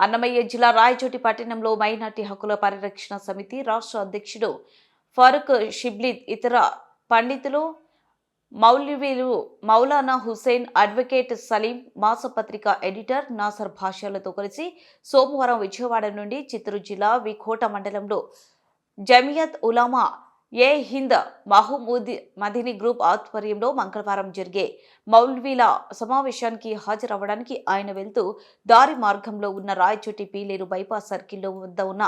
అన్నమయ్య జిల్లా రాయచోటి పట్టణంలో మైనార్టీ హక్కుల పరిరక్షణ సమితి రాష్ట్ర అధ్యక్షుడు ఫరూక్ షిబ్లీ ఇతర పండితులు మౌలవీలు మౌలానా హుసేన్ అడ్వకేట్ సలీం మాసపత్రిక ఎడిటర్ నాసర్ భాషలతో కలిసి సోమవారం విజయవాడ నుండి చిత్తూరు జిల్లా వికోట మండలంలో జమియత్ ఉలామా ఏ హింద్ మహమూద్ మదిని గ్రూప్ ఆధ్వర్యంలో మంగళవారం జరిగే మౌల్వీల సమావేశానికి హాజరవ్వడానికి ఆయన వెళ్తూ దారి మార్గంలో ఉన్న రాయచోటి పీలేరు బైపాస్ సర్కిల్లో వద్ద ఉన్న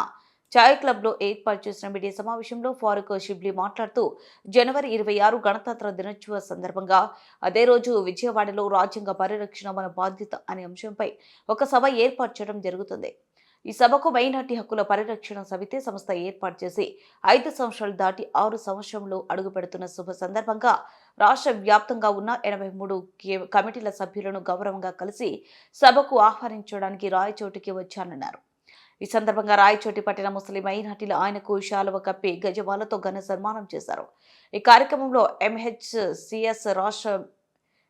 ఛాయ్ క్లబ్లో ఏర్పాటు చేసిన మీడియా సమావేశంలో ఫారూక్ షిబ్లీ మాట్లాడుతూ జనవరి ఇరవై ఆరు గణతంత్ర దినోత్సవ సందర్భంగా అదే రోజు విజయవాడలో రాజ్యాంగ పరిరక్షణ మన బాధ్యత అనే అంశంపై ఒక సభ ఏర్పాటు చేయడం జరుగుతుంది. ఈ సభకు మైనార్టీ హక్కుల పరిరక్షణ సమితి సంస్థ ఏర్పాటు చేసి ఐదు సంవత్సరాలు దాటి ఆరు సంవత్సరంలో అడుగు పెడుతున్న శుభ సందర్భంగా రాష్ట్ర వ్యాప్తంగా ఉన్న ఎనభై మూడు కే- కమిటీల సభ్యులను గౌరవంగా కలిసి సభకు ఆహ్వానించడానికి రాయచోటికి వచ్చానన్నారు. ఈ సందర్భంగా రాయచోటి పట్టిన ముస్లిం మైనార్టీలు ఆయనకు శాలువ కప్పి గజమాలతో ఘన సన్మానం చేశారు. ఈ కార్యక్రమంలో ఎంహెచ్సిఎస్ రాష్ట్ర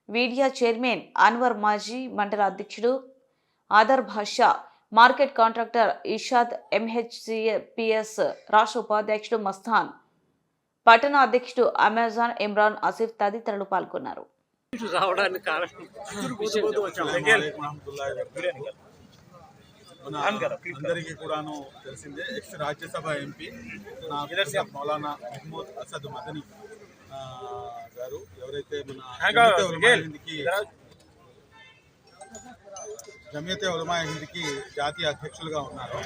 మీడియా చైర్మన్ అన్వర్ మాజీ మండల అధ్యక్షుడు ఆదర్ భాషా మార్కెట్ కాంట్రాక్టర్ ఇషాద్ ఎంహెచ్సిపిఎస్ రాష్ట్ర ఉపాధ్యక్షుడు మస్తాన్ పట్టణ అధ్యక్షుడు అమెజాన్ ఇమ్రాన్ ఆసిఫ్ తదితరులు పాల్గొన్నారు. రావడానికి కారణం మన అందరికీ కూడాను తెలిసిందే ఎక్స్ రాజ్యసభ ఎంపీ నా మౌలానా మహమూద్ అసద్ మదనీ గారు. ఎవరైతే మన జమీతే ఉలమా హింద్కి జాతీయ అధ్యక్షులుగా ఉన్నారు.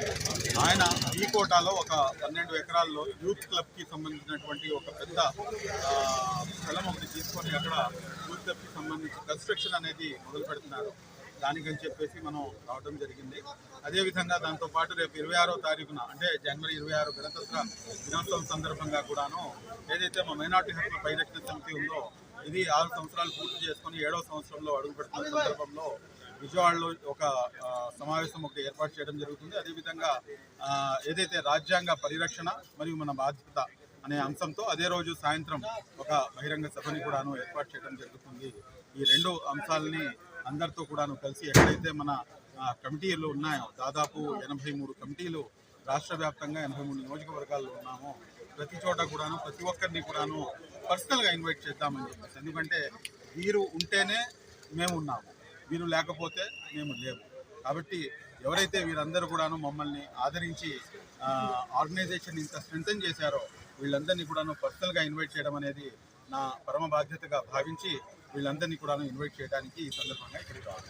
ఆయన ఈ కోటాలో ఒక పన్నెండు ఎకరాల్లో యూత్ క్లబ్కి సంబంధించినటువంటి ఒక పెద్ద స్థలం ఒకటి తీసుకొని అక్కడ యూత్ క్లబ్కి సంబంధించి కన్స్ట్రక్షన్ అనేది మొదలు పెడుతున్నారు. దానికని చెప్పేసి మనం రావడం జరిగింది. అదేవిధంగా దాంతో పాటు రేపు ఇరవై ఆరో తారీఖున అంటే జనవరి ఇరవై ఆరు గణతంత్ర దినోత్సవం సందర్భంగా కూడాను ఏదైతే మా మైనార్టీ హక్కుల పరిరక్షణ సమితి ఉందో ఇది ఆరు సంవత్సరాలు పూర్తి చేసుకొని ఏడో సంవత్సరంలో అడుగుపెడుతున్న సందర్భంలో విజయవాడలో ఒక సమావేశం ఒకటి ఏర్పాటు చేయడం జరుగుతుంది. అదేవిధంగా ఏదైతే రాజ్యాంగ పరిరక్షణ మరియు మన బాధ్యత అనే అంశంతో అదే రోజు సాయంత్రం ఒక బహిరంగ సభని కూడాను ఏర్పాటు చేయడం జరుగుతుంది. ఈ రెండు అంశాలని అందరితో కూడాను కలిసి ఎక్కడైతే మన కమిటీలు ఉన్నాయో దాదాపు ఎనభై మూడు కమిటీలు రాష్ట్ర వ్యాప్తంగా ఎనభై మూడు నియోజకవర్గాల్లో ఉన్నామో ప్రతి చోట కూడాను ప్రతి ఒక్కరిని కూడాను పర్సనల్గా ఇన్వైట్ చేద్దామని చెప్పేసి. ఎందుకంటే వీరు ఉంటేనే మేము ఉన్నాము. వీరు లేకపోతే మేము లేము. కాబట్టి ఎవరైతే వీరందరూ కూడాను మమ్మల్ని ఆదరించి ఆర్గనైజేషన్ ఇంత స్ట్రెంగ్తన్ చేశారో వీళ్ళందరినీ కూడాను పర్సనల్గా ఇన్వైట్ చేయడం అనేది నా పరమ బాధ్యతగా భావించి వీళ్ళందరినీ కూడాను ఇన్వైట్ చేయడానికి ఈ సందర్భంగా ఇక్కడికి రావాలి.